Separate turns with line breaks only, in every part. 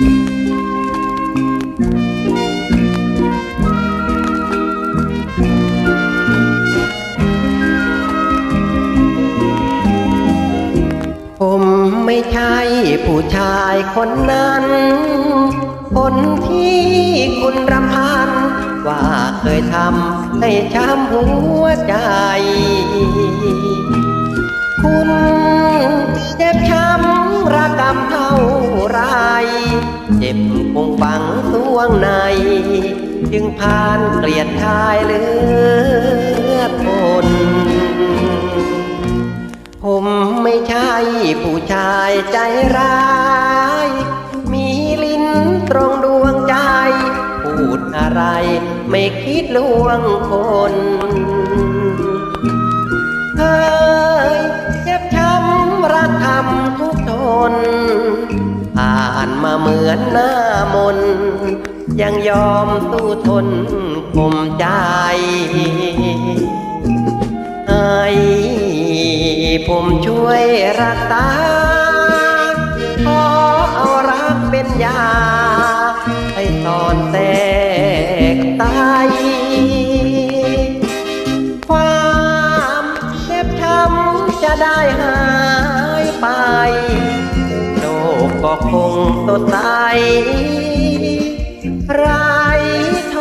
ผมไม่ใช่ผู้ชายคนนั้น คนที่คุณรำพันว่าเคยทำให้ช้ำหัวใจ เจ็บคงฝังสวงใน จึงพานเกลียดชายเลือทนผมไม่ใช่ผู้ชายใจร้าย มีลิ้นตรงดวงใจ พูดอะไรไม่คิดลวงคน มาเหมือนหน้ามน ยังยอมสู้ทนข่มใจให้ผมช่วยรักษาขอเอารักเป็นยา ให้ตอนแตกตายความเจ็บช้ำจะได้หายไป กก็คงสดใสไร้ท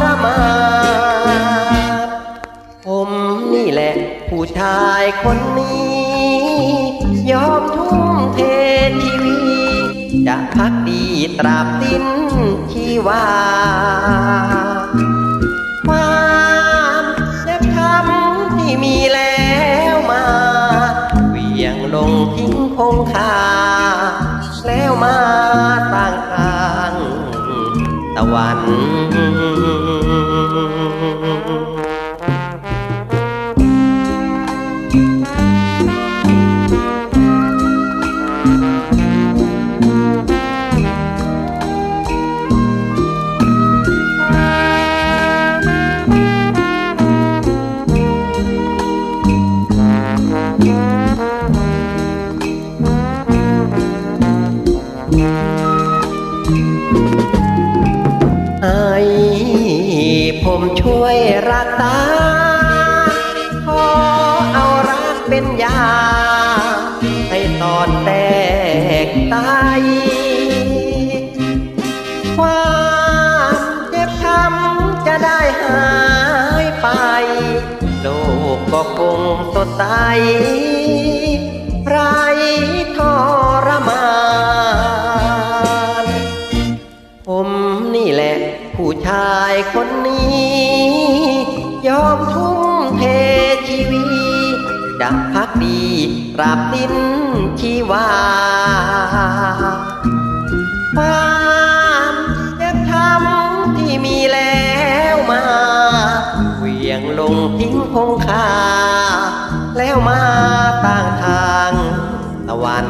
รมานผมนี่แหละ ผู้ชายคนนี้ ยอมทุ่มเทชีวิตจะพักดีตราบสิ้นชีวาความจ็บช้ำที่มีแล้วมา เวียงลงทิ้งคงคา วัน ผมช่วยรักษาขอเอารักเป็นยา ให้ตอนแตกตายความเจ็บช้ำจะได้หายไป โลกก็คงสดใส ชายคนนี้ ยอมทุ่มเทชีวิตจะพักดีตราบสิ้นชีวาความจ็บช้ำที่มีแล้วมาเหวี่ยงลงทิ้งคงคา แล้วมาต่างทางตะวัน